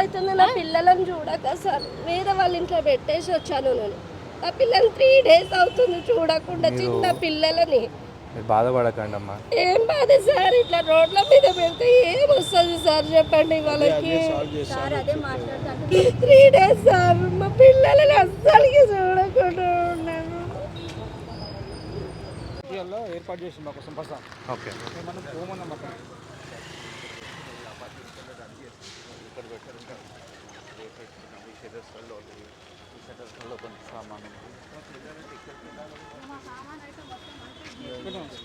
అవుతుంది నా పిల్లలను చూడక సార్ వేరే వాళ్ళ ఇంట్లో పెట్టేసి వచ్చాను నేను. నా పిల్లలు త్రీ డేస్ అవుతుంది చూడకుండా చిన్న పిల్లలని. మీరు బాధపడకండి అమ్మా. ఏం బాధ సార్? ఇట్లా రోడ్ల మీద పెడితే ఏం వస్తుంది సార్ చెప్పండి వాళ్ళకి? త్రీ డేస్ సార్ మా పిల్లలని అస్సలకి చూడకుండా ఉన్నాను. ఏర్పాటు చేసి మాకు సంపస ఓకే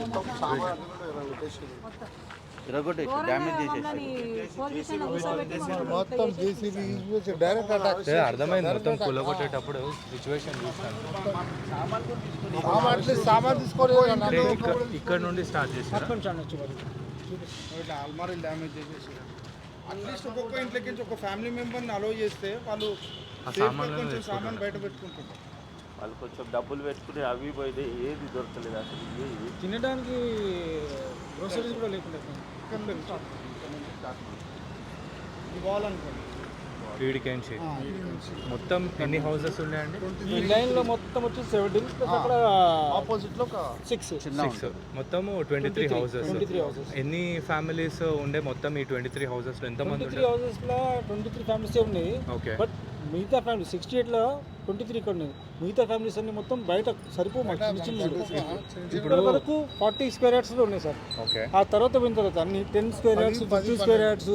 మనం పోమన్నాం అక్కడ మొత్తం జేసీబీ డైరెక్ట్ అటాక్ అర్థమైంది మొత్తం కూలగొట్టేటప్పుడు సిచ్యువేషన్ సామాన్ తీసుకొని అంటే ఇక్కడ నుండి స్టార్ట్ చేశారా కొంచెం వచ్చి మరి. ఇట్లా అల్మారీ డ్యామేజ్ చేసేసి అట్లీస్ట్ ఒక్కొక్క ఇంట్లోకి ఒక ఫ్యామిలీ మెంబర్ని అలో చేస్తే వాళ్ళు కొంచెం సామాన్ బయట పెట్టుకుంటారు వాళ్ళు కొంచెం డబ్బులు పెట్టుకుని అవి పోయితే ఏది దొరకలేదు అసలు తినడానికి గ్రోసరీస్ కూడా లేకుండా. ఇవ్వాలనుకోండి మొత్తం ఎన్ని హౌసెస్ ఉన్నాయండి? ఈ లైన్లో మొత్తం వచ్చి సెవెంటీన్ అక్కడ ఆపోజిట్లో ఒక సిక్స్ సిక్స్ మొత్తం ట్వంటీ త్రీ హౌసెస్ 23 houses. ఎన్ని ఫ్యామిలీస్ ఉండే మొత్తం ఈ ట్వంటీ త్రీ హౌసెస్లో ఎంతమంది ట్వంటీ త్రీ ఉండే హౌసెస్లో ట్వంటీ త్రీ ఫ్యామిలీస్ ఉన్నాయి. ఓకే బట్ మిగతా ఫ్యామిలీ సిక్స్టీ ఎయిట్లో ట్వంటీ త్రీ ఇక్కడ ఉన్నాయి మిగతా ఫ్యామిలీస్ అన్ని మొత్తం బయట సరిపో ఇప్పటి వరకు ఫార్టీ స్క్వేర్ యార్డ్స్లో ఉన్నాయి సార్. ఓకే. ఆ తర్వాత పోయిన తర్వాత అన్ని ten square yards fifty square yards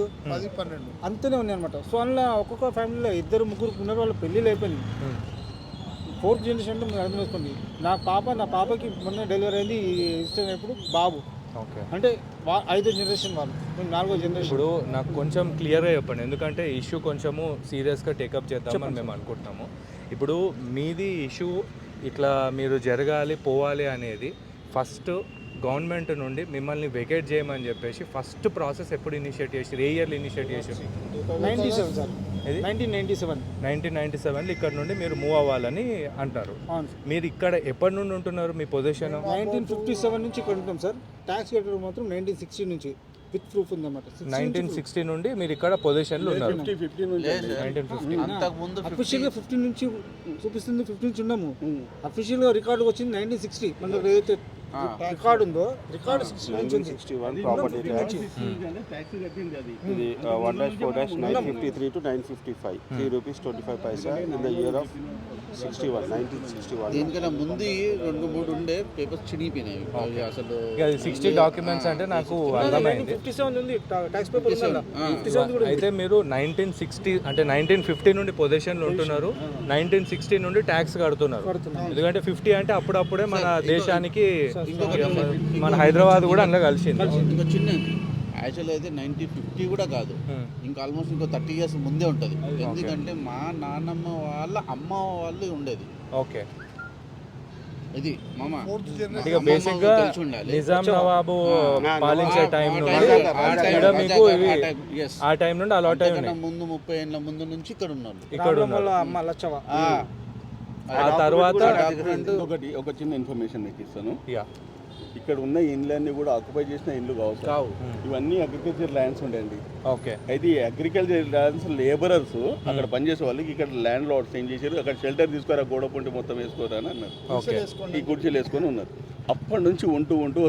పన్నెండు. అంతనే ఉన్నాయి అనమాట సో అందులో ఒక్కొక్క ఫ్యామిలీలో ఇద్దరు ముగ్గురు ఉన్నారు వాళ్ళ పెళ్ళిళ్ళు అయిపోయినాయి. ఫోర్త్ జనరేషన్ అంటే మీరు అర్థం చేసుకోండి. నా పాప నా పాపకి మొన్న డెలివరీ అయింది ఇష్టం బాబు. అంటే ఐదో జనరేషన్ వాళ్ళు మేము నాలుగో జనరేషన్. ఇప్పుడు నాకు కొంచెం క్లియర్గా చెప్పండి. ఎందుకంటే ఇష్యూ కొంచెము సీరియస్గా టేకప్ చేద్దామని మేము అనుకుంటున్నాము. ఇప్పుడు మీది ఇష్యూ ఇట్లా మీరు జరగాలి పోవాలి అనేది ఫస్ట్ గవర్నమెంట్ నుండి మిమ్మల్ని వెకేట్ చేయమని చెప్పేసి ఫస్ట్ ప్రాసెస్ ఎప్పుడు ఇనిషియేట్ చేసి ఏ ఇయర్లో ఇనిషియేట్ చేసి? Ninety seven sir. ఇది? Nineteen ninety seven. Nineteen ninety సెవెన్లో ఇక్కడ నుండి మీరు మూవ్ అవ్వాలని అంటారు. మీరు ఇక్కడ ఎప్పటి నుండి ఉంటున్నారు మీ పొజిషన్? నైన్టీన్ ఫిఫ్టీ సెవెన్ నుంచి ఇక్కడ ఉంటాం సార్. ట్యాక్స్ కట్టడం మాత్రం నైన్టీన్ సిక్స్టీ నుంచి విత్ ప్రూఫ్ ఉందన్నమాట. నైన్టీన్ సిక్స్టీ నుండి మీరు ఇక్కడ పొజిషన్లో ఉన్నారు. ఫిఫ్టీ అఫీషియల్గా ఫిఫ్టీన్ నుంచి చూపిస్తుంది ఫిఫ్టీన్ నుంచి ఉన్నాము. అఫీషియల్గా రికార్డు వచ్చింది నైన్టీన్ సిక్స్టీ. మనకు ఏదైతే రికార్డు ఉందో? Record sixty one property tax ఇది one dash four dash nine fifty three to nine fifty five three rupees twenty five paisa in the year of sixty one nineteen sixty one దీనికన్నా ముందు రెండు మూడు ఉండే papers చినిగిపోయినాయి. అసలు sixty documents అంటే నాకు అర్థమైంది. ఫిఫ్టీ సెవెన్ ఉంది ట్యాక్స్ పేపర్ అయితే మీరు నైన్టీన్ సిక్స్టీ అంటే నైన్టీన్ ఫిఫ్టీ నుండి పొజిషన్లో ఉంటున్నారు. నైన్టీన్ సిక్స్టీ నుండి ట్యాక్స్ కడుతున్నారు. ఎందుకంటే ఫిఫ్టీ అంటే అప్పుడప్పుడే మన దేశానికి మన- మన హైదరాబాద్ కూడా అందులో కలిసింది. ఇంకో చిన్న యాక్చువల్ అయితే నైన్టీ ఫిఫ్టీ కూడా కాదు. ఇంకా ఆల్మోస్ట్ ఇంకో థర్టీ ఇయర్స్ ముందే ఉంటుంది. ఎందుకంటే మా నాన్నమ్మ వాళ్ళ అమ్మ వాళ్ళు ఉండేది. ఓకే. ఇది మామ. బేసిక్గా. నిజాం నవాబు పాలించే టైం మీకు ఆ టైం నుండి ఉన్నాయి. ముందు ముప్పై ఏళ్ళ ముందు నుంచి ఇక్కడ ఉన్నారు ఇక్కడ ఉన్నారు అమ్మ లచ్చవ ఆ. తర్వాత ఒకటి ఒక చిన్న ఇన్ఫర్మేషన్ మీకు ఇస్తాను. యా. ఇక్కడ ఉన్న ఇండ్లన్నీ కూడా ఆక్యుపై చేసిన ఇండ్లు కావు సార్. కావు. ఇవన్నీ అగ్రికల్చర్ ల్యాండ్స్ ఉండండి ఓకే. అయితే ఈ అగ్రికల్చర్ ల్యాండ్స్ లేబరర్స్ అక్కడ పనిచేసే వాళ్ళకి ఇక్కడ ల్యాండ్ లార్డ్స్ ఏం చేశారు? అక్కడ షెల్టర్ తీసుకోరా గోడ పొంటి మొత్తం వేసుకోరా అని అన్నారు. ఓకే. ఈ కుర్చీలు వేసుకొని ఉన్నారు. అప్పటి నుంచి ఉంటూ ఉంటూ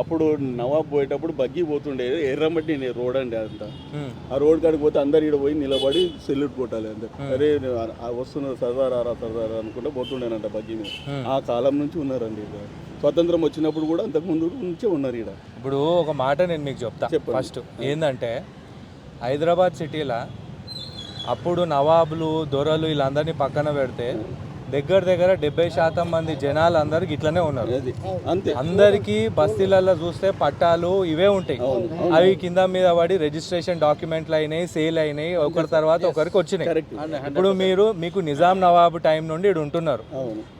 అప్పుడు నవాబ్ పోయేటప్పుడు బగ్గి పోతుండే ఎర్రమట్టి రోడ్ అండి అంతా ఆ రోడ్ కాడికి పోతే అందరు ఇక్కడ పోయి నిలబడి సెల్యూట్ కొట్టాలి అందరు అరే వస్తున్నారు సర్దారా సర్దారా అనుకుంటే పోతుండేనంట బగ్గి మీద. ఆ కాలం నుంచి ఉన్నారండి ఇక్కడ స్వతంత్రం వచ్చినప్పుడు కూడా అంతకు ముందు నుంచే ఉన్నారు ఇక్కడ ఇప్పుడు ఒక మాట నేను మీకు చెప్తా. ఫస్ట్ ఏంటంటే హైదరాబాద్ సిటీలో అప్పుడు నవాబులు దొరలు వీళ్ళందరినీ పక్కన పెడితే దగ్గర దగ్గర డెబ్బై శాతం మంది జనాలు అందరు ఇట్లనే ఉన్నారు. అందరికీ బస్తీలలో చూస్తే పట్టాలు ఇవే ఉంటాయి. అవి కింద మీద పడి రిజిస్ట్రేషన్ డాక్యుమెంట్లు అయినాయి సేల్ అయినాయి ఒకరి తర్వాత ఒకరికి వచ్చినాయి. ఇప్పుడు మీరు మీకు నిజాం నవాబు టైం నుండి ఉంటున్నారు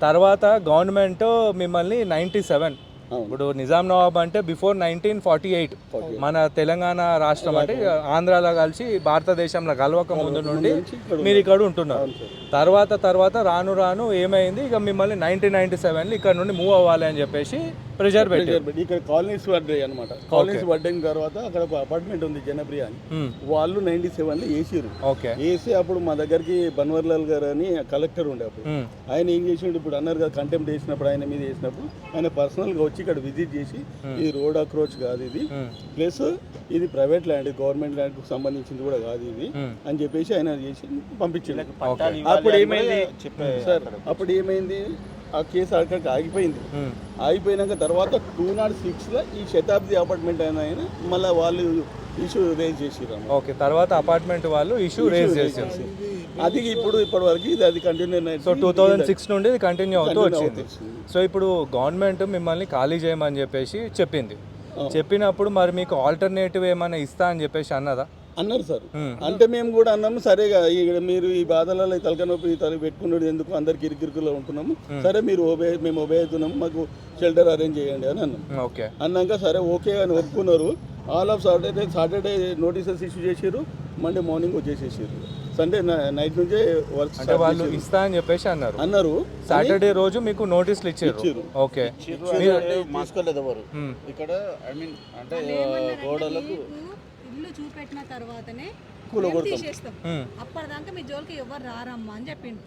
తర్వాత గవర్నమెంట్ మిమ్మల్ని నైంటీ సెవెన్. ఇప్పుడు నిజాం నవాబ్ అంటే బిఫోర్ నైన్టీన్ ఫార్టీ ఎయిట్ మన తెలంగాణ రాష్ట్రం అంటే ఆంధ్రాలో కలిసి భారతదేశంలో కలవక ముందు నుండి మీరు ఇక్కడ ఉంటున్నారు. తర్వాత తర్వాత రాను రాను ఏమైంది? ఇక మిమ్మల్ని నైన్టీన్ నైన్టీ సెవెన్లో ఇక్కడ నుండి మూవ్ అవ్వాలి అని చెప్పేసి ప్రెజర్ పెట్టి ప్రెజర్ పెట్టి ఇక్కడ కాలనీస్ పడ్డాయి అనమాట కాలనీస్ పడ్డిన తర్వాత అక్కడ ఒక అపార్ట్మెంట్ ఉంది జనప్రియ అని. వాళ్ళు నైన్టీ సెవెన్లో వేసిరు ఓకే. వేసి అప్పుడు మా దగ్గరికి బన్వర్లాల్ గారు అని కలెక్టర్ ఉండే అప్పుడు. ఆయన ఏం చేసిండు ఇప్పుడు అన్నారు కదా కంటెంప్ట్ చేసినప్పుడు ఆయన మీద చేసినప్పుడు ఆయన పర్సనల్గా వచ్చి ఇక్కడ విజిట్ చేసి ఇది రోడ్ అక్రోచ్ కాదు ఇది. ప్లస్ ఇది ప్రైవేట్ ల్యాండ్ గవర్నమెంట్ ల్యాండ్కి సంబంధించింది కూడా కాదు ఇది. అని చెప్పేసి ఆయన చేసి పంపించిండు. అప్పుడు ఏమైంది? సార్ అప్పుడు ఏమైంది? ఆ కేసు అక్కడికి ఆగిపోయింది. ఆగిపోయినాక తర్వాత టూ నాట్ సిక్స్లో ఈ శతాబ్ది అపార్ట్మెంట్ అయిన ఆయన మళ్ళీ వాళ్ళు ఇష్యూ రేజ్ అన్నమాట. ఓకే తర్వాత అపార్ట్మెంట్ వాళ్ళు ఇష్యూ రేజ్ చేశారు అది ఇప్పుడు ఇప్పటి వరకు ఇది అది continue so two thousand six నుండి ఇది కంటిన్యూ అవుతూ వచ్చింది. సో ఇప్పుడు గవర్నమెంట్ మిమ్మల్ని ఖాళీ చేయమని చెప్పేసి చెప్పింది. చెప్పినప్పుడు మరి మీకు ఆల్టర్నేటివ్ ఏమైనా ఇస్తా అని చెప్పేసి అన్నదా? అన్నారు సార్. అంటే మేము కూడా అన్నాము సరేగా ఇక్కడ మీరు ఈ బాధలలో ఈ తలక నొప్పి తల పెట్టుకున్నది ఎందుకు అందరికి ఇరుకిరుకులో ఉంటున్నాము? సరే మీరు ఓబే మేము ఓబే అవుతున్నాము మాకు షెల్టర్ అరేంజ్ చేయండి అని అన్నాం. ఓకే అన్నాక సరే ఓకే అని ఒప్పుకున్నారు. All of Saturday Saturday notices issue చేసారు మండే మార్నింగ్ వచ్చేసేసారు సండే నైట్ నుంచే వర్క్ అంటే వాళ్ళు ఇస్తా అని చెప్పేసి అన్నారు. అన్నారు. సాటర్డే రోజు మీకు నోటీసులు ఇచ్చారు. ఓకే. అంటే మాస్కోలేదు ఎవరు? ఇక్కడ ఐ మీన్ అంటే గోడలకు ఇల్లు చూపెట్టిన తర్వాతనే అప్పటిదాకా మీ జోలికి ఎవరు రారమ్మా అని చెప్పిండు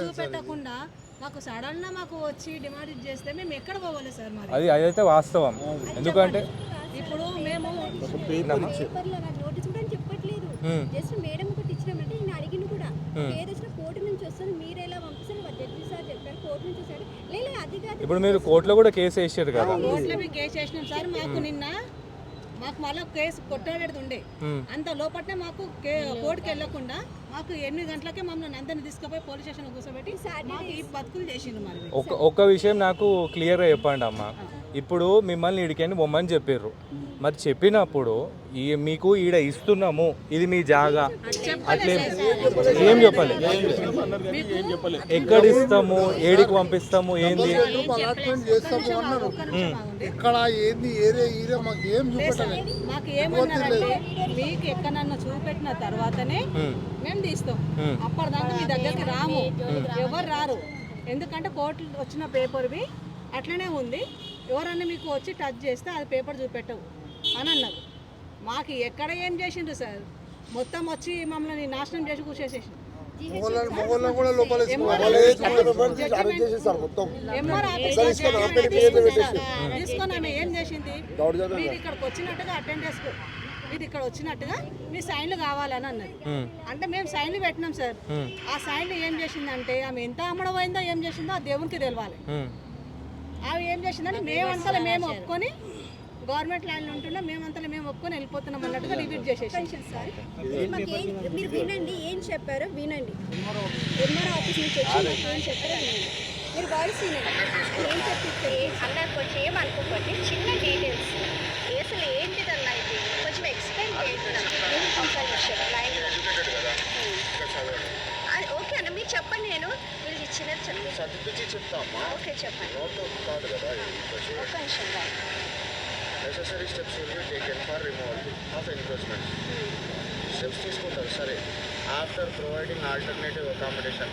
చూపెట్టకుండా మాకు సడన్గా మాకు వచ్చి డిమాండ్ చేస్తే మేము ఎక్కడ పోవాలి సార్ మరి? అది అదైతే వాస్తవం. ఎందుకంటే ఇప్పుడు మేము జస్ట్ మేడం ఒకటి ఇచ్చినామంటే నేను అడిగిన కూడా. ఏది వచ్చినా కోర్టు నుంచి వస్తుంది మీరు ఎలా పంపిస్తారు? జడ్జి సార్ చెప్పారు కోర్టు నుంచి వస్తాడు. లేదు అది కాదు. ఇప్పుడు మీరు కోర్టులో కూడా కేసు వేసారు కదా. కోర్టులో మేము కేసు వేసినాం సార్. మాకు నిన్న మాకు మళ్ళీ కేసు కొట్టాడేది ఉండే. అంత లోపట్నే మాకు కే- కోర్టుకి వెళ్ళకుండా మాకు ఎనిమిది గంటలకే మమ్మల్ని అందరిని తీసుకుపోయి పోలీస్ స్టేషన్ కూర్చోబెట్టి మాకు ఈ బతుకులు చేసిండు మరి. ఒక ఒక్క విషయం నాకు క్లియర్గా చెప్పండి అమ్మ ఇప్పుడు మిమ్మల్ని ఇడికని బొమ్మని చెప్పారు మరి చెప్పినప్పుడు ఈ మీకు ఈడ ఇస్తున్నాము ఇది మీ జాగా. అట్లే ఏం చెప్పాలి ఎక్కడ ఇస్తాము ఏడికి పంపిస్తాము ఏంది? ఇక్కడ ఏంది ఏరియా ఏరియా మాకు ఏం చూపెట్టలేదు మాకు ఏమన్నారంటే మీకు ఎక్కడన్నా చూపెట్టిన తర్వాతనే మేము తీస్తాం. అప్పటిదాకా మీ దగ్గరికి రాము. ఎవరు రారు. ఎందుకంటే కోర్టు వచ్చిన పేపర్వి అట్లనే ఉంది. ఎవరన్నా మీకు వచ్చి టచ్ చేస్తే అది పేపర్ చూపెట్టవు అని అన్నారు. మాకు ఎక్కడ ఏం చేసిండ్రు సార్? మొత్తం వచ్చి మమ్మల్ని నాశనం చేసి కూర్చేసేసి మొగోళ్ళని మొగోళ్ళని కూడా లోపల చేసేసారు మొత్తం. ఎంఆర్ ఆఫీస్లో జడ్జిమెంట్ తీసుకున్నారు. తీసుకొని ఆమె ఏం చేసింది? మీరు ఇక్కడికి వచ్చినట్టుగా అటెండెన్స్ మీరు ఇక్కడ వచ్చినట్టుగా మీ సైన్లు కావాలని అన్నది అంటే మేము సైన్లు పెట్టినాం సార్. ఆ సైన్లు ఏం చేసిందంటే ఆమె ఎంత అమ్మడమైందో ఏం చేసిందో ఆ దేవునికి తెలవాలి. ఆమె ఏం చేసిందంటే మేమంతలో మేము ఒప్పుకొని గవర్నమెంట్ ల్యాండ్ ఉంటున్నా మేమంతలో మేము ఒప్పుకొని వెళ్ళిపోతున్నాం అన్నట్టుగా రిపీట్ చేసేసి సార్ ఇది మాకు ఏం మీరు వినండి ఏం చెప్పారో వినండి. ఎంఆర్ ఆఫీస్ నుంచి వచ్చి మాకు ఏం చెప్పారో వినండి. మీరు వాయిస్ వినండి. ఏం చెప్పి అన్న కొంచెం ఏమనుకోకండి చిన్న డీటెయిల్స్ అసలు ఏంటిదన్నా ఇది? కొంచెం ఎక్స్ప్లెయిన్ చేయండి ఇన్ఫర్మేషన్ అది ఓకే అన్న మీరు చెప్పండి నేను. మీరు ఇచ్చినది చెప్పండి చెప్తామా ఓకే చెప్పండి నోట్ కాదు కదా ఒక నిమిషం రా. Steps will be taken for removal of encroachment steps తీసుకుంటారు సరే ఆఫ్టర్ ప్రొవైడింగ్ ఆల్టర్నేటివ్ అకామిడేషన్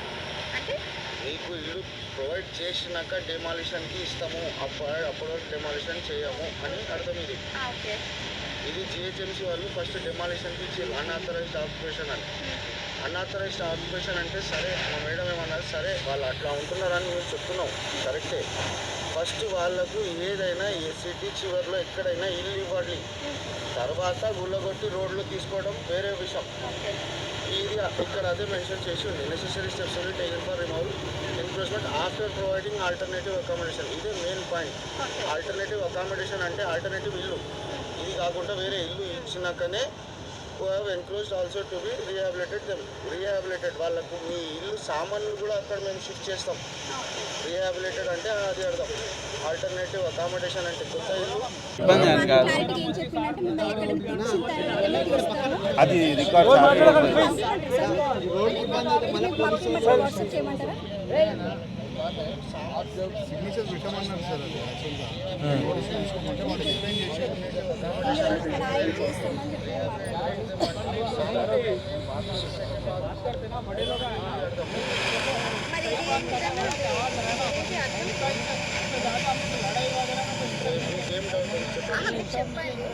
అంటే మీకు ఇల్లు ప్రొవైడ్ చేసినాక డెమాలిషన్కి ఇస్తాము అప్పుడు అప్పటి వరకు డెమాలిషన్ చేయము అని అర్థం ఇది ఓకే ఇది జిహెచ్ఎంసీ వాళ్ళు ఫస్ట్ డెమాలిషన్కి ఇచ్చారు అన్ఆథరైజ్డ్ ఆక్యుపేషన్ అని. అన్ఆథరైజ్డ్ ఆక్యుపేషన్ అంటే సరే మా మేడం ఏమన్నారు సరే వాళ్ళు అట్లా ఉంటున్నారని మేము చెప్తున్నాం. కరెక్టే. ఫస్ట్ వాళ్ళకు ఏదైనా ఏ సిటీ చివరిలో ఎక్కడైనా ఇల్లు ఇవ్వాలి. తర్వాత గుళ్ళగొట్టి రోడ్లు తీసుకోవడం వేరే విషయం. ఇది ఇక్కడ అదే మెన్షన్ చేసి ఉంది. Necessary steps will taken for removal encroachment after providing alternative accommodation ఇదే మెయిన్ పాయింట్ ఆల్టర్నేటివ్ అకామిడేషన్ అంటే ఆల్టర్నేటివ్ ఇల్లు. ఇది కాకుండా వేరే ఇల్లు ఇచ్చినాకనే encroached also to be rehabilitated them rehabilitated వాళ్ళకు మీ ఇల్లు సామాన్లు కూడా అక్కడ మేము షిఫ్ట్ చేస్తాం. రీహాబిలిటెడ్ అంటే అది అర్థం. ఆల్టర్నేటివ్ అకామిడేషన్ అంటే కొత్త అది రికార్డ్ సిగ్నేచర్ పెట్టమన్నారు సార్ అది యాక్చువల్గా. నోటీస్ తీసుకోమంటే వాళ్ళు ఎక్స్ప్లెయిన్ చేశారు ఇందులో రాయం చేస్తామని చెప్పి మరి చెప్పండి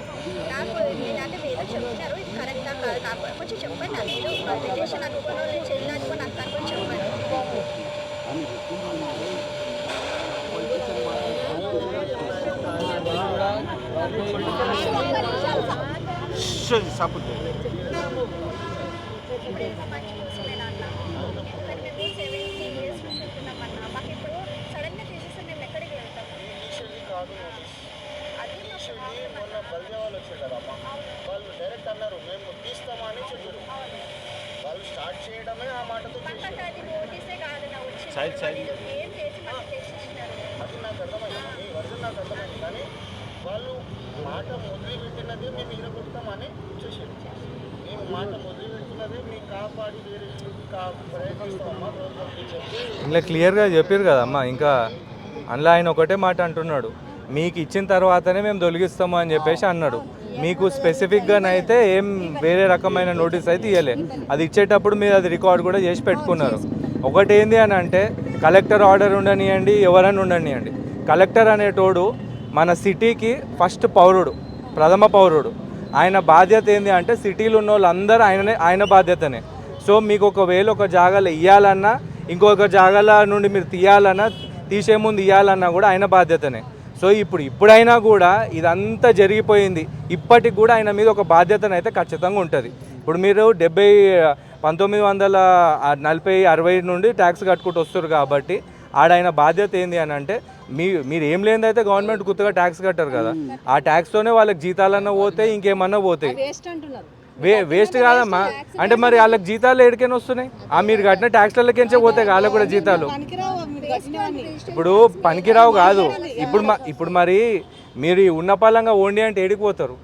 నాకు నేనంటే మీరు చెప్తున్నారు ఇది కరెక్టా కాదు నాకు కొంచెం చెప్పండి నాకు మీరు రిలేషన్ అనుకోనో నేను చెల్లి అనుకో నాకు అనుకో చెప్పండి ఎంత మంచి కోసమేనా అన్న కానీ మేము సెవెంటీన్ ఇయర్స్ నుంచి ఉంటున్నామన్నా మాకు ఇప్పుడు సడన్గా తీసేస్తే మేము ఎక్కడికి వెళ్తాము మా ఇనిషియల్లీ మొన్న బల్దే వాళ్ళు వచ్చారు కదమ్మా వాళ్ళు డైరెక్ట్ అన్నారు మేము తీస్తామని చెప్పారు. వాళ్ళు స్టార్ట్ చేయడమే ఆ మాటతో అది నాకు అర్థమైంది. మీ వర్జన్ నాకు అర్థమైంది. కానీ వాళ్ళు మాట మొదలు పెట్టినదే మేము ఇరగొడతామని చేసారు మేము మాట మొదలు పెట్టినదే మీకు కాపాడి వేరే ప్రయత్నిస్తామమ్మా రోజులకి చెప్పి ఇలా క్లియర్గా చెప్పారు కదమ్మా. ఇంకా అందులో ఆయన ఒకటే మాట అంటున్నాడు. మీకు ఇచ్చిన తర్వాతనే మేము తొలగిస్తాము అని చెప్పేసి అన్నాడు. మీకు స్పెసిఫిక్గానైతే ఏం వేరే రకమైన నోటీస్ అయితే ఇవ్వలే అది ఇచ్చేటప్పుడు మీరు అది రికార్డ్ కూడా చేసి పెట్టుకున్నారు. ఒకటి ఏంది అని అంటే కలెక్టర్ ఆర్డర్ ఉండనియండి ఎవరైనా ఉండనియండి. కలెక్టర్ అనేటోడు మన సిటీకి ఫస్ట్ పౌరుడు ప్రథమ పౌరుడు. ఆయన బాధ్యత ఏంది అంటే సిటీలో ఉన్న వాళ్ళందరూ ఆయననే ఆయన బాధ్యతనే. సో మీకు ఒకవేళ ఒక జాగాలో ఇవ్వాలన్నా ఇంకొక జాగాల నుండి మీరు తీయాలన్నా తీసే ముందు ఇవ్వాలన్నా కూడా ఆయన బాధ్యతనే. సో ఇప్పుడు ఇప్పుడైనా కూడా ఇదంతా జరిగిపోయింది. ఇప్పటికి కూడా ఆయన మీద ఒక బాధ్యతను అయితే ఖచ్చితంగా ఉంటుంది. ఇప్పుడు మీరు డెబ్బై పంతొమ్మిది వందల నలభై అరవై నుండి ట్యాక్స్ కట్టుకుంటూ వస్తారు కాబట్టి ఆడ ఆయన బాధ్యత ఏంది అని అంటే మీ మీరు ఏం లేనిదైతే గవర్నమెంట్ కొత్తగా ట్యాక్స్ కట్టారు కదా. ఆ ట్యాక్స్తోనే వాళ్ళకి జీతాలన్నా పోతాయి ఇంకేమన్నా పోతాయి. వే వేస్ట్ కాదమ్మా. అంటే మరి వాళ్ళకి జీతాలు ఎడికైనా వస్తున్నాయి? ఆ మీరు కట్టిన ట్యాక్స్లకించే పోతాయి వాళ్ళకి కూడా జీతాలు. ఇప్పుడు పనికిరావు కాదు. ఇప్పుడు ఇప్పుడు మరి మీరు ఈ ఉన్న పలంగా ఓండి అంటే ఏడికి పోతారు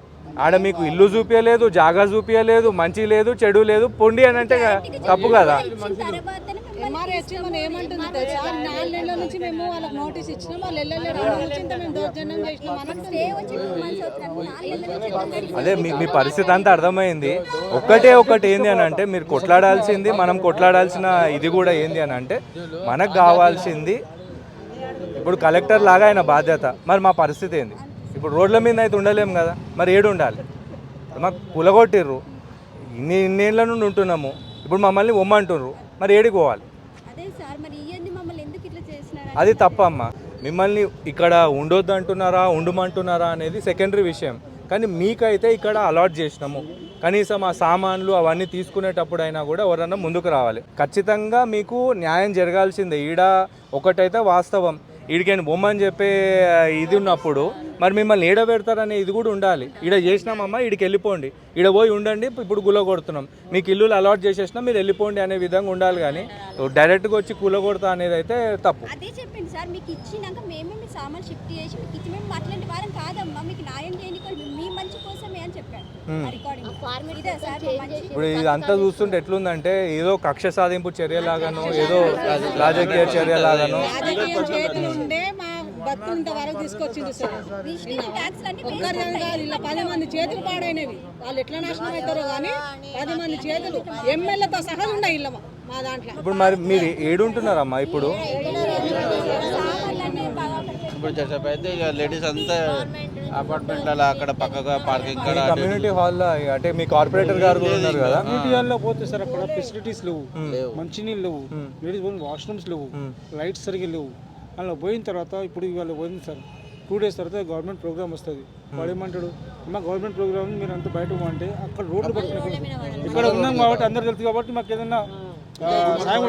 ఆడ మీకు ఇల్లు చూపించలేదు జాగా చూపించలేదు మంచి లేదు చెడు లేదు పొండి అని అంటే తప్పు కదా. ఎంఆర్హెచ్ మనం ఏమంటుంది తెలుసా? నాలుగు నెలల నుంచి మేము వాళ్ళకి నోటీస్ ఇచ్చినాం. వాళ్ళు వెళ్ళలేదు మేము దౌర్జన్యం చేసినాం. అదే మీ మీ పరిస్థితి అంతా అర్థమైంది. ఒక్కటే ఒకటి ఏంది అని అంటే మీరు కొట్లాడాల్సింది మనం కొట్లాడాల్సిన ఇది కూడా ఏంది అని అంటే మనకు కావాల్సింది ఇప్పుడు కలెక్టర్ లాగా ఆయన బాధ్యత. మరి మా పరిస్థితి ఏంది? ఇప్పుడు రోడ్ల మీద అయితే ఉండలేం కదా మరి ఏడు ఉండాలి. మాకు కులగొట్టిర్రు. ఇన్ని ఇన్నేళ్ళ నుండి ఉంటున్నాము. ఇప్పుడు మమ్మల్ని ఒమ్మంటుర్రు. మరి ఏడికి పోవాలి? అదే తప్పమ్మ. మిమ్మల్ని ఇక్కడ ఉండొద్దు అంటున్నారా ఉండమంటున్నారా అనేది సెకండరీ విషయం. కానీ మీకైతే ఇక్కడ అలాట్ చేసినాము. కనీసం ఆ సామాన్లు అవన్నీ తీసుకునేటప్పుడు అయినా కూడా ఎవరన్నా ముందుకు రావాలి. ఖచ్చితంగా మీకు న్యాయం జరగాల్సిందే. ఈడ ఒకటైతే వాస్తవం. ఈడికైనా బొమ్మని చెప్పే ఇది ఉన్నప్పుడు మరి మిమ్మల్ని ఈడ పెడతారనే ఇది కూడా ఉండాలి. ఈడ చేసినామమ్మా ఈడికి వెళ్ళిపోండి. ఈడ పోయి ఉండండి ఇప్పుడు గుల కొడుతున్నాం. మీకు ఇల్లులు అలాట్ చేసేసినా మీరు వెళ్ళిపోండి అనే విధంగా ఉండాలి కానీ డైరెక్ట్గా వచ్చి కూల కొడతా అనేది అయితే తప్పు. అదే చెప్పింది సార్ మీకు ఇచ్చినాక మేమే మీ సామాన్ షిఫ్ట్ చేసి మీకు ఇచ్చి మేము అట్లాంటి వారం కాదమ్మా మీకు న్యాయం చేయని మీ మంచి కోసమే అని చెప్పాను ఇప్పుడు ఇదంతా చూస్తుంటే ఎట్లుందంటే ఏదో కక్ష సాధింపు చర్యలాగాను ఏదో రాజకీయ చర్యలాగాను రాజకీయం చేతులు ఉండే మా బతుకు ఇంతవరకు తీసుకొచ్చింది సార్ ట్యాక్స్ అన్ని ఒక్కరి కాదు ఇలా పది మంది చేతులు పాడైనవి. వాళ్ళు ఎట్లా నాశనం అవుతారో కానీ పది మంది చేతులు ఎమ్మెల్యేతో సహా ఉండే ఇళ్ళ మా దాంట్లో. ఇప్పుడు మరి మీరు ఏడుంటున్నారమ్మా ఇప్పుడు? ఇప్పుడు చెప్పి అయితే ఇక లేడీస్ అంతా అపార్ట్మెంట్లలో అక్కడ పక్కగా పార్కింగ్ కమ్యూనిటీ హాల్లో అంటే మీ కార్పొరేటర్ గారు కూడా ఉన్నారు కదా? ఇండియాలో పోతే సార్ అక్కడ ఫెసిలిటీస్ లేవు. మంచినీళ్ళు లేవు. లేడీస్ వాష్రూమ్స్ లేవు. లైట్స్ సరిగ్గా లేవు. అలా పోయిన తర్వాత ఇప్పుడు ఇవాళ పోయింది సార్. టూ డేస్ తర్వాత గవర్నమెంట్ ప్రోగ్రామ్ వస్తుంది. వాడు ఏమంటాడు? అమ్మ గవర్నమెంట్ ప్రోగ్రామ్ మీరు అంత బయట అంటే అక్కడ రోడ్లు పడుతున్నారు ఇక్కడ ఉన్నాం కాబట్టి అందరు తెలుసు కాబట్టి మాకు ఏదన్నా ఆ, సాయం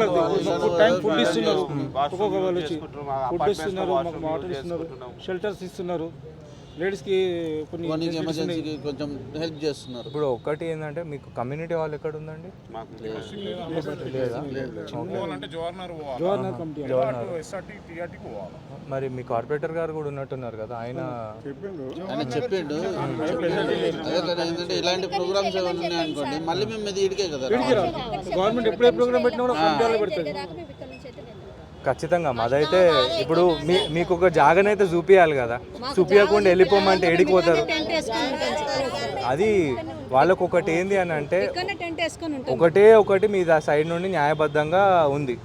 టైం ఫుడ్ ఇస్తున్నారు. ఒక్కొక్క వాళ్ళు వచ్చి ఫుడ్ ఇస్తున్నారు మాకు వాటర్ ఇస్తున్నారు షెల్టర్స్ ఇస్తున్నారు. లేడీస్కి కొన్ని. ఎమర్జెన్సీకి కొంచెం హెల్ప్ చేస్తున్నారు. ఇప్పుడు ఒక్కటి ఏంటంటే మీకు కమ్యూనిటీ హాల్ ఎక్కడ ఉందండి? లేదా. జవహర్లాల్ కమిటీ. మరి మీ కార్పొరేటర్ గారు కూడా ఉన్నట్టున్నారు కదా ఆయన ఆయన చెప్పిండు. అదే కదా ఏంటంటే ఇలాంటి ప్రోగ్రామ్స్ ఏమైనా ఉన్నాయి అనుకోండి మళ్ళీ మేము ఇది ఇడికే కదా. గవర్నమెంట్ ఎప్పుడే ప్రోగ్రామ్ పెట్టినా కూడా పెడుతుంది దాకా మేము ఇక్కడ నుంచి అయితే వెళ్ళాం ఖచ్చితంగా. మాదైతే ఇప్పుడు మీ మీకు ఒక జాగనైతే చూపియాలి కదా. చూపించకుండా వెళ్ళిపోమంటే ఏడిపోతారు. అది వాళ్ళకు ఒకటి ఏంది అని అంటే ఒకటే ఒకటి మీ సైడ్ నుండి న్యాయబద్ధంగా ఉంది.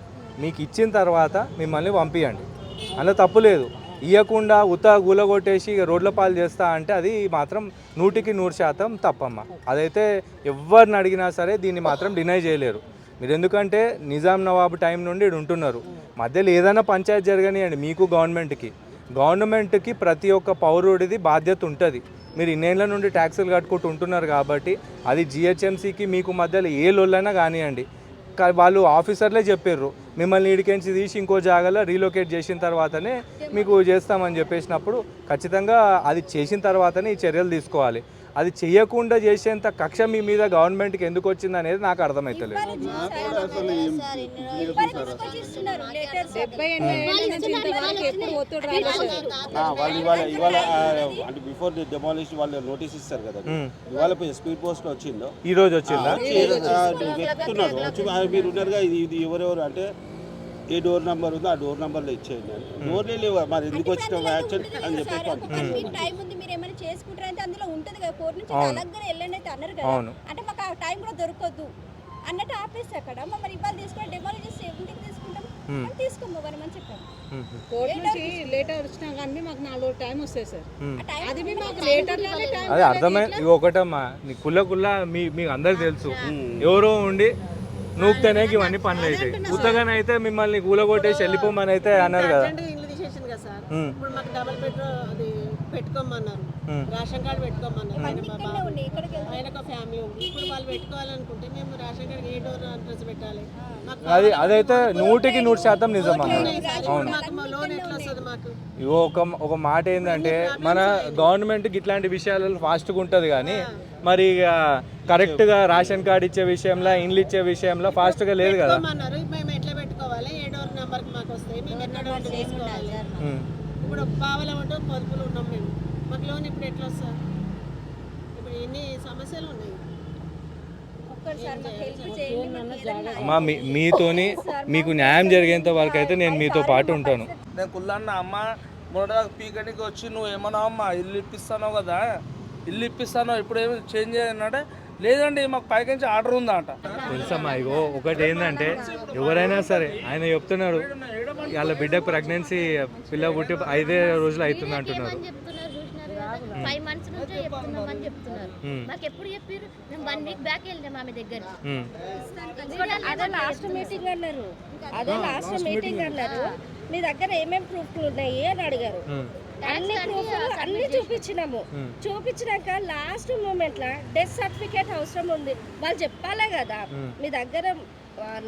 మీకు ఇచ్చిన తర్వాత మిమ్మల్ని పంపించండి అందులో తప్పు లేదు. ఇవ్వకుండా ఉత్త గులగొట్టేసి రోడ్ల పాలు చేస్తా అంటే అది మాత్రం నూటికి నూరు శాతం తప్పమ్మ. అదైతే ఎవరిని అడిగినా సరే దీన్ని మాత్రం డినై చేయలేరు. మీరు ఎందుకంటే నిజాం నవాబు టైం నుండి ఉంటున్నారు. మధ్యలో ఏదైనా పంచాయతీ జరగనియండి మీకు గవర్నమెంట్కి. గవర్నమెంట్కి ప్రతి ఒక్క పౌరుడిది బాధ్యత ఉంటుంది. మీరు ఇన్నేళ్ళ నుండి ట్యాక్సులు కట్టుకుంటూ ఉంటున్నారు కాబట్టి అది జిహెచ్ఎంసీకి మీకు మధ్యలో ఏ లొల్లైనా కానివ్వండి వాళ్ళు ఆఫీసర్లే చెప్పారు మిమ్మల్ని ఇడికించి తీసి ఇంకో జాగాలో రీలొకేట్ చేసిన తర్వాతనే మీకు చేస్తామని చెప్పేసినప్పుడు ఖచ్చితంగా అది చేసిన తర్వాతనే ఈ చర్యలు తీసుకోవాలి. అది చేయకుండా చేసేంత కక్ష మీ మీద గవర్నమెంట్కి ఎందుకు వచ్చింది అనేది నాకు ఆ, వాళ్ళు ఇవాళ ఇవాళ అంటే బిఫోర్ ది డెమాలిష్ వాళ్ళు నోటీస్ ఇస్తారు కదా. ఇవాళ స్పీడ్ పోస్ట్ వచ్చిందో? ఈ రోజు వచ్చిందా? ఆ, మీరు ఉన్నారుగా ఇది ఇది ఎవరెవరు అంటే ఏ డోర్ నెంబర్ ఉందో ఆ డోర్ నెంబర్లో ఇచ్చేయండి డోర్లే లేవు మరి ఎందుకు వచ్చిన యాక్షన్ అని చెప్పేసి చేసుకుంటారా అంటే అందులో ఉంటది కదా కోర్టు నుంచి. అలాగే వెళ్ళండి అయితే అన్నారు కదా. అంటే మాకు ఆ టైం కూడా దొరకదు అన్నట్టు ఆపేసి అక్కడ. మరి ఇవాళ తీసుకుని డెమాలిజ్ ఇంటికి తీసుకుంటాం? మ్మ్. మరి. కోర్టు నుంచి లేటర్ వచ్చినా కానీ మాకు నాలుగు టైం వస్తుంది సార్. మ్మ్. ఆ టైం అది మీ మాకు లేటర్ అదే అర్థమైంది ఇవి ఒకటమ్మా నీ కుల్ల కుల్ల మీ మీకు అందరికి తెలుసు. ఎవరో ఉండి నూక్తేనే ఇవన్నీ పనులు అవుతాయి. ఉత్తగానే అయితే మిమ్మల్ని కూలగొట్టేసి వెళ్ళిపోమని అయితే అన్నారు కదా. ఇల్లు తీసేసింది కదా సార్. ఉమ్, ఇప్పుడు మాకు డబుల్ బెడ్రూమ్ పెట్టుకోమన్నారు. రేషన్ కార్డు పెట్టుకోమన్నారు. ఆయన ఒక ఫ్యామిలీ ఉంది. ఇప్పుడు వాళ్ళు పెట్టుకోవాలనుకుంటే మేము రేషన్ కార్డు ఏ డోర్ అడ్రస్ పెట్టాలి? అది అదైతే నూటికి నూరు శాతం నిజం ఇగో ఒక ఒక మాట ఏంటంటే మన గవర్నమెంట్కి ఇట్లాంటి విషయాలలో ఫాస్ట్గా ఉంటుంది కానీ మరి ఇక కరెక్ట్గా రేషన్ కార్డు ఇచ్చే విషయంలో ఇండ్లు ఇచ్చే విషయంలో ఫాస్ట్గా లేదు కదా. ఇప్పుడు పావలం అంటే పొదుపులు ఉన్నాం మేము. మాకు లోన్ ఇప్పుడు ఎట్లా వస్తుంది ఇప్పుడు ఎన్ని సమస్యలు ఉన్నాయి? అమ్మా మీ మీతోని మీకు న్యాయం జరిగేంత వరకు అయితే నేను మీతో పాటు ఉంటాను. నేను కుల్లన్న అమ్మ మొదట పీకనికి వచ్చి నువ్వు ఏమన్నావు అమ్మా? ఇల్లు ఇప్పిస్తానో కదా? ఇల్లు ఇప్పిస్తానో ఇప్పుడు ఏమి చేంజ్ చేయాలంటే లేదండి మాకు పైకించి ఆర్డర్ ఉందా అంట తెలుసమ్మా ఇగో ఒకటి ఏంటంటే ఎవరైనా సరే ఆయన చెప్తున్నాడు వాళ్ళ బిడ్డ ప్రెగ్నెన్సీ పిల్ల పుట్టి ఐదే రోజులు అవుతుంది అంటున్నారు ఫైవ్ మంత్స్ నుంచే చెప్తున్నాం అని చెప్తున్నారు. మాకు ఎప్పుడు చెప్పారు మేము వన్ వీక్ బ్యాక్ వెళ్ళినాం ఆమె దగ్గరికి. ఉమ్, అదే లాస్ట్ మీటింగ్ అన్నారు. అదే లాస్ట్ మీటింగ్. అన్నారు. మీ దగ్గర ఏమేమి ప్రూఫ్లు ఉన్నాయి అని అడిగారు. అన్ని ప్రూఫ్లు అన్ని చూపించినాము. చూపించినాక లాస్ట్ మూమెంట్ లా డెత్ సర్టిఫికేట్ అవసరం ఉంది. వాళ్ళు చెప్పాలే కదా. మీ దగ్గర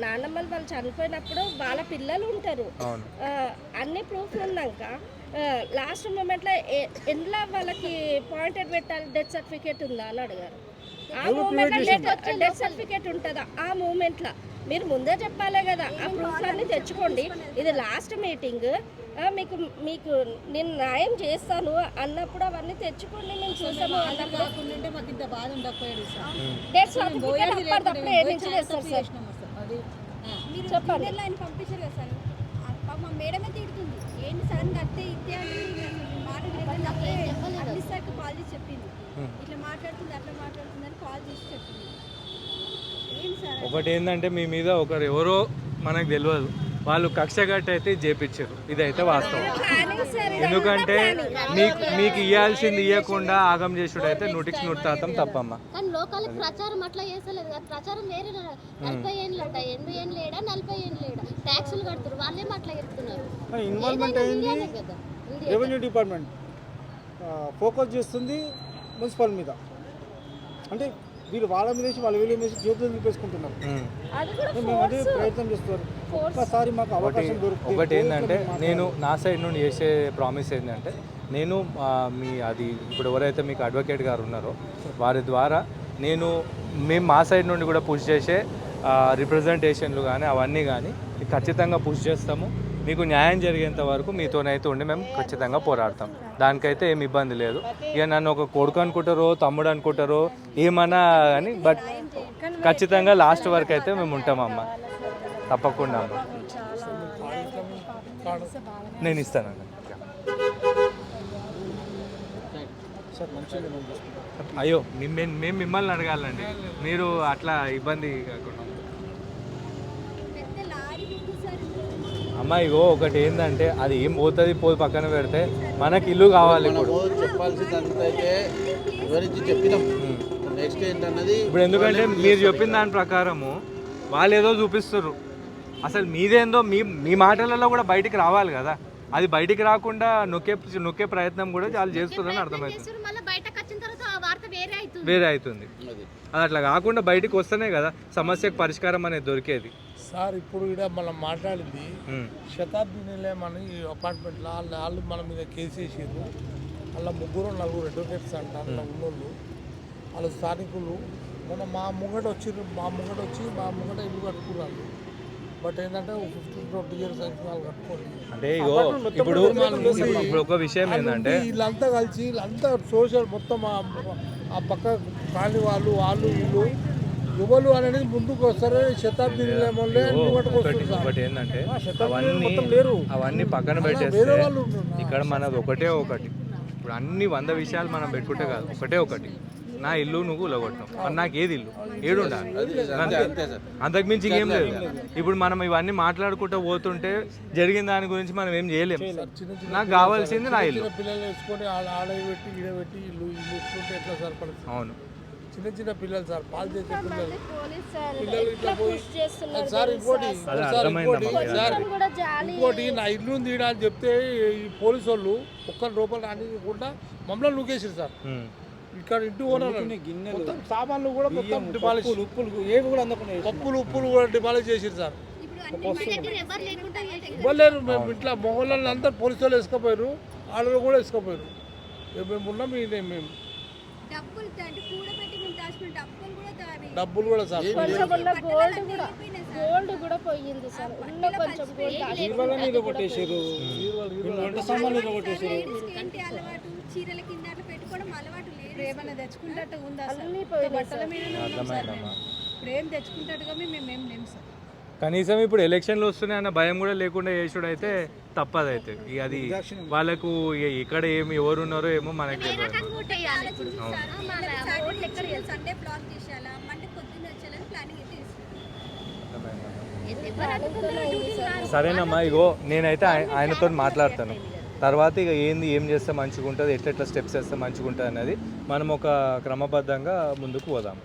నాన్నమ్మలు వాళ్ళు చనిపోయినప్పుడు వాళ్ళ పిల్లలు ఉంటారు. అన్ని ప్రూఫ్లు ఉన్నాక లాస్ట్ మూమెంట్లో ఎందులో వాళ్ళకి పాయింటెడ్ పెట్టాలి డెత్ సర్టిఫికేట్ ఉందా అని అడిగారు. ఆ మూమెంట్లో డెత్ సర్టిఫికేట్ ఉంటుందా? ఆ మూమెంట్లో. మీరు ముందే చెప్పాలే కదా ఆ ప్రూఫ్ అన్ని తెచ్చుకోండి. ఇది లాస్ట్ మీటింగ్. మీకు మీకు నేను న్యాయం చేస్తాను అన్నప్పుడు అవన్నీ తెచ్చుకోండి మేము చూసాము అన్నప్పుడు. మీరు చెప్పండి. పంపించారు కదా సార్. మా మేడమే తిడుతుంది. ఏంటి సార్ కట్టే ఇదే అంటే మాట వినకుండా అన్ని సార్కి కాల్ చేసి చెప్పింది. ఇట్లా మాట్లాడుతుంది అట్లా మాట్లాడుతుంది అని కాల్ చేసి చెప్పింది. ఏంటి సార్ ఒకటి ఏంటంటే మీ మీద ఒకరు ఎవరో మనకు తెలియదు వాళ్ళు కక్ష కట్టి అయితే చేపించారు ఇదైతే వాస్తవం. ఎందుకంటే. మీకు మీకు ఇవ్వాల్సింది ఇవ్వకుండా ఆగం చేసుడు అయితే నూటికి నూరు శాతం తప్పమ్మా. ప్రచారం అట్లా చేస్తలేదు కదా. ప్రచారం వేరే నలభై ఏళ్ళు అంట. ఎనభై ఏళ్ళు లేడా? నలభై ఏళ్ళు లేడా? ట్యాక్సులు కడుతున్నారు. వాళ్ళేమో అట్లా చెప్తున్నారు ఇన్వాల్వ్మెంట్ అయింది రెవెన్యూ డిపార్ట్మెంట్ ఫోకస్ చేస్తుంది మున్సిపల్ మీద. అంటే వీళ్ళు వాళ్ళ మీద వాళ్ళ వీళ్ళ మీద చేతులు నిలిపేసుకుంటున్నారు ఉమ్. అది కూడా మేము అదే ప్రయత్నం చేస్తున్నారు ఒక్కసారి మాకు ఒకటి అవకాశం దొరికితే ఒకటి ఏంటంటే నేను నా సైడ్ నుండి చేసే ప్రామిస్ ఏంటంటే నేను మీ అది ఇప్పుడు ఎవరైతే మీకు అడ్వకేట్ గారు ఉన్నారో వారి ద్వారా నేను మేము మా సైడ్ నుండి కూడా పుష్ చేసే రిప్రజెంటేషన్లు కానీ అవన్నీ కానీ ఖచ్చితంగా పుష్ చేస్తాము. మీకు న్యాయం జరిగేంత వరకు మీతోనైతే ఉండి మేము ఖచ్చితంగా పోరాడతాం. దానికైతే ఏమి ఇబ్బంది లేదు. ఇక నన్ను ఒక కొడుకు అనుకుంటారో తమ్ముడు అనుకుంటారో ఏమన్నా కానీ బట్ ఖచ్చితంగా లాస్ట్ వరకు అయితే మేము ఉంటామమ్మ తప్పకుండా అమ్మ. నేను ఇస్తాను అయ్యో మేము మేము మిమ్మల్ని అడగాలండి. మీరు అట్లా ఇబ్బంది కాకుండా పెద్ద లారీ ఉంది సార్ అమ్మ ఇగో ఒకటి ఏంటంటే అది ఏం పోతుంది? పోయి పక్కన పెడితే మనకి ఇల్లు కావాలి ఇప్పుడు. వివరించి చెప్పినాం. నెక్స్ట్ ఏంటన్నది ఇప్పుడు ఎందుకంటే మీరు చెప్పిన దాని ప్రకారము వాళ్ళు ఏదో చూపిస్తారు. అసలు మీదేందో మీ మీ మాటలలో కూడా బయటికి రావాలి కదా. అది బయటికి రాకుండా నొక్కే నొక్కే ప్రయత్నం కూడా వాళ్ళు చేస్తుందని అర్థమవుతుంది. మళ్ళీ బయటకు వచ్చిన తర్వాత ఆ వార్త వేరే అవుతుంది. అది అట్లా కాకుండా బయటికి వస్తేనే కదా సమస్యకు పరిష్కారం అనేది దొరికేది. సార్ ఇప్పుడు ఇక్కడ మనం మాట్లాడింది. శతాబ్ది నిలయం అని ఈ అపార్ట్మెంట్లో వాళ్ళ వాళ్ళు మన మీద కేసు వేసారు వాళ్ళ ముగ్గురు నలుగురు అడ్వకేట్స్ అంట అట్లా ఉన్నోళ్ళు. వాళ్ళ స్థానికులు. మొన్న మా ముంగట వచ్చిర్రు మా ముంగట వచ్చి మా ముంగట ఇల్లు కట్టుకున్నారు. బట్ ఏంటంటే ఫిఫ్టీన్ ట్వంటీ ఇయర్స్ అయితే వాళ్ళు కట్టుకోండి అంటే ఇప్పుడు ఇప్పుడు ఒక విషయం ఏంటంటే వీళ్ళంతా కలిసి వీళ్ళంతా సోషల్ మొత్తం ఆ- ఆ పక్క కాని వాళ్ళు వాళ్ళు వీళ్ళు యువలు అనేది ముందుకు వస్తారు శతాబ్ది నిలయం వాళ్ళే అన్ని ఒకటి ఏంటంటే అవన్నీ. అవన్నీ పక్కన పెట్టేస్తే. ఇక్కడ మనది ఒకటే ఒకటి. ఇప్పుడు అన్ని వంద విషయాలు మనం పెట్టుకుంటే కాదు ఒకటే ఒకటి. నా ఇల్లు నువ్వు లగొట్టాం మరి నాకు ఏది ఇల్లు? ఏడు. అంతకు మించి ఇంకేం లేదు. ఇప్పుడు మనం ఇవన్నీ మాట్లాడుకుంటూ పోతుంటే జరిగిన దాని గురించి మనం ఏం చేయలేం. నాకు కావాల్సింది నా ఇల్లు. అవును. చిన్న చిన్న పిల్లలు సార్ పాలు చేసే పిల్లలు. పోలీస్ సార్ పిల్లలు ఇట్లా పోయి పుష్ చేస్తున్నారు సార్ ఇంకోటి సార్ ఇంకోటి సార్ అన్నది. కూడా జాలి ఇంకోటి నా ఇల్లు ఈడ అని చెప్తే ఈ పోలీసు వాళ్ళు ఒక్క రూపాయలు రానికుండా మమ్మల్ని నూకేసారు సార్. ఇక్కడ ఇంటి ఓనర్ గిన్నెలు, మొత్తం సామాన్లు కూడా మొత్తం డిమాలిష్ పప్పులు, ఉప్పులు ఏవి కూడా అందకుండా పప్పులు ఉప్పులు కూడా డిమాలిష్ చేసారు సార్. ఇప్పుడు అన్ని మీ దగ్గర ఎవరు లేకుండా ఇవ్వలేరు మేము ఇంట్లో. మొగోళ్ళని అంతా పోలీసు వాళ్ళు వేసుకపోయారు ఆడలు కూడా వేసుకపోయారు మేము ఉన్నాం మేము. డబ్బులు అంటే కూడబెట్టి మేము దాచుకున్న డబ్బులు కూడా దావి డబ్బులు గోల్డ్ కూడా గోల్డ్ కూడా పోయింది సార్. ఉన్న కొంచెం గోల్డ్ బీరువాలో నీళ్ళు కొట్టేసారు వంట సామాన్లు కొట్టేసారు లేడీస్కి ఏంటి అలవాటు చీరల కింద అట్లా పెట్టుకోవడం అలవాటు లేదు ఏమైనా తెచ్చుకుంటట్టు ఉందా అన్నీ బట్టల తెచ్చుకుంటట్టుగా మేము. ఏం లేము సార్. కనీసం ఇప్పుడు ఎలక్షన్లు వస్తున్నాయి అన్న భయం కూడా లేకుండా చేసుడు అయితే తప్పదు అయితే ఇక అది వాళ్ళకు ఇక ఇక్కడ ఏమి ఎవరు ఉన్నారో ఏమో మనకి సరేనమ్మా ఇగో నేనైతే ఆయ- ఆయనతో మాట్లాడతాను. తర్వాత ఇక ఏంది ఏం చేస్తే మంచిగా ఉంటుంది ఎట్లెట్లా స్టెప్స్ వేస్తే మంచిగా ఉంటుంది అనేది మనం ఒక క్రమబద్ధంగా ముందుకు పోదాం.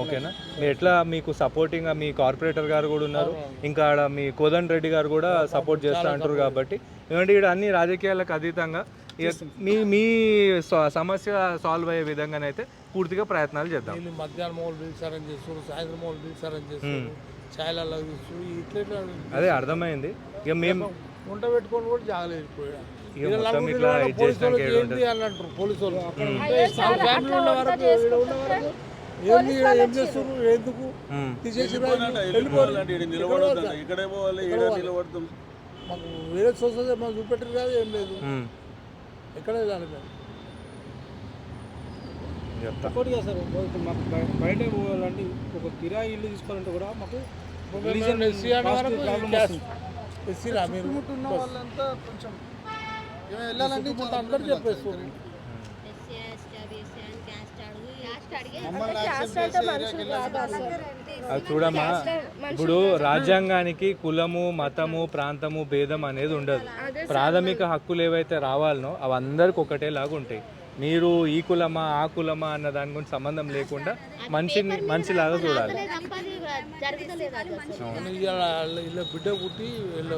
ఓకేనా? మీరు ఎట్లా మీకు సపోర్టింగ్గా మీ కార్పొరేటర్ గారు కూడా ఉన్నారు ఇంకా ఆడ మీ కోదండ్ రెడ్డి గారు కూడా సపోర్ట్ చేస్తూ అంటారు కాబట్టి. ఎందుకంటే ఇక్కడ అన్ని రాజకీయాలకు అతీతంగా మీ మీ సమస్య సాల్వ్ అయ్యే విధంగానైతే పూర్తిగా ప్రయత్నాలు చేద్దాం. మధ్యాహ్నం మోళ్ళు పిలిచారని చేస్తారు సాయంత్రం మోళ్ళు పిలిచారని చేస్తారు ఛాయలలో ఇట్లా అదే అర్థమైంది. ఇక మేము వంట పెట్టుకొని కూడా జాగలేదు అంటారు పోలీసు ఫ్యామిలీ ఉన్న వరకు ఉన్న వరకు ఏంది ఏం ఎందుకు. తీసేసి ఇక్కడ ఇక్కడే పోవాలి. ఇక్కడ నిలబడతాం. మాకు వేరే సొసైటీ మాకు చూపెట్టరు కాదు ఏం లేదు. ఎక్కడ వెళ్ళాలి మేము కదా సార్ మాకు బయ- బయట పోవాలంటే ఒక కిరాయి ఇల్లు తీసుకోవాలంటే కూడా మాకు ఎస్సీ వాళ్ళంతా కొంచెం వెళ్ళాలంటే అందరూ అసలు. అది చూడమ్మా ఇప్పుడు రాజ్యాంగానికి కులము మతము ప్రాంతము భేదం అనేది ఉండదు. ప్రాథమిక హక్కులు ఏవైతే రావాలనో అవి అందరికి ఒకటేలాగా ఉంటాయి. మీరు ఈ కులమా ఆ కులమా అన్న దాని గురించి సంబంధం లేకుండా మనిషిని మనిషిలాగా చూడాలి. ఇలా బిడ్డ పుట్టి వీళ్ళ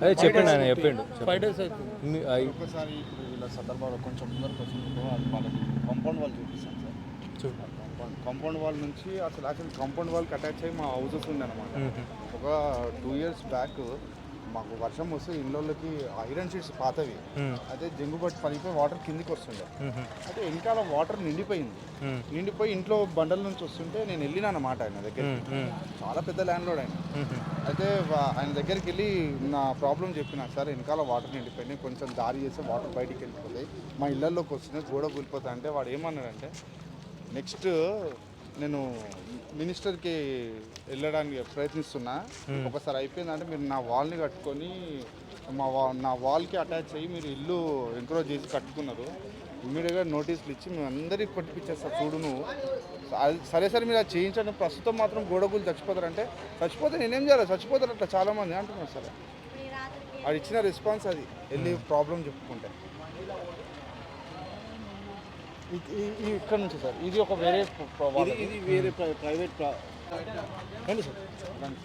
అదే చెప్పిండు ఆయన చెప్పిండు ఫైవ్ డేస్ మీ- అయ్ ఒకసారి ఇప్పుడు వీళ్ళ సందర్భంలో కొంచెం ముందరకు వచ్చినప్పుడు అది వాళ్ళకి కాంపౌండ్ వాల్ చూపిస్తాం సార్. చూడు. కాంపౌండ్ కాంపౌండ్ వాల్ నుంచి అసలు యాక్చువల్ కాంపౌండ్ వాల్కి అటాచ్ అయ్యి మా హౌసెస్ ఉందన్నమాట మ్మ్. ఒక టూ ఇయర్స్ బ్యాక్ మాకు వర్షం వస్తే ఇళ్ళకి ఐరన్ షీట్స్ పాతవి. అదే జంగు బట్టి పడిపోయి వాటర్ కిందికి వస్తుండే. అయితే వెనకాల వాటర్ నిండిపోయింది. నిండిపోయి ఇంట్లో బండల నుంచి వస్తుంటే నేను వెళ్ళినా అన్నమాట ఆయన దగ్గరికి మ్మ్. చాలా పెద్ద ల్యాండ్ లోడ్ ఆయన. అయితే ఆయన దగ్గరికి వెళ్ళి నా ప్రాబ్లం చెప్పిన సార్ వెనకాల వాటర్ నిండిపోయినాయి కొంచెం దారి చేస్తే వాటర్ బయటికి వెళ్ళిపోతాయి మా ఇళ్ళల్లోకి వస్తున్నాయి గోడ కూలిపోతాయి అంటే వాడు ఏమన్నాడంటే నెక్స్ట్ నేను మినిస్టర్కి వెళ్ళడానికి ప్రయత్నిస్తున్నా. ఒకసారి అయిపోయిందంటే మీరు నా వాల్ని కట్టుకొని మా వా నా వాల్కి అటాచ్ అయ్యి మీరు ఇల్లు ఎంకరేజ్ చేసి కట్టుకున్నారు. ఇమ్మీడియట్గా నోటీసులు ఇచ్చి మేము అందరికి కొట్టిపించేస్తా చూడు నువ్వు. అది- సరే సరే మీరు అది చేయించండి. ప్రస్తుతం మాత్రం గోడగులు చచ్చిపోతారంటే చచ్చిపోతే నేనేం చేయాలి? చచ్చిపోతారు అట్లా చాలామంది అంటున్నారు సార్. వాడు ఇచ్చిన రెస్పాన్స్ అది. వెళ్ళి ప్రాబ్లం చెప్పుకుంటే. ఇక్కడ నుంచి సార్. ఇది ఒక వేరే ఇది ఇది వేరే ప్రైవేట్ రండి సార్. రండి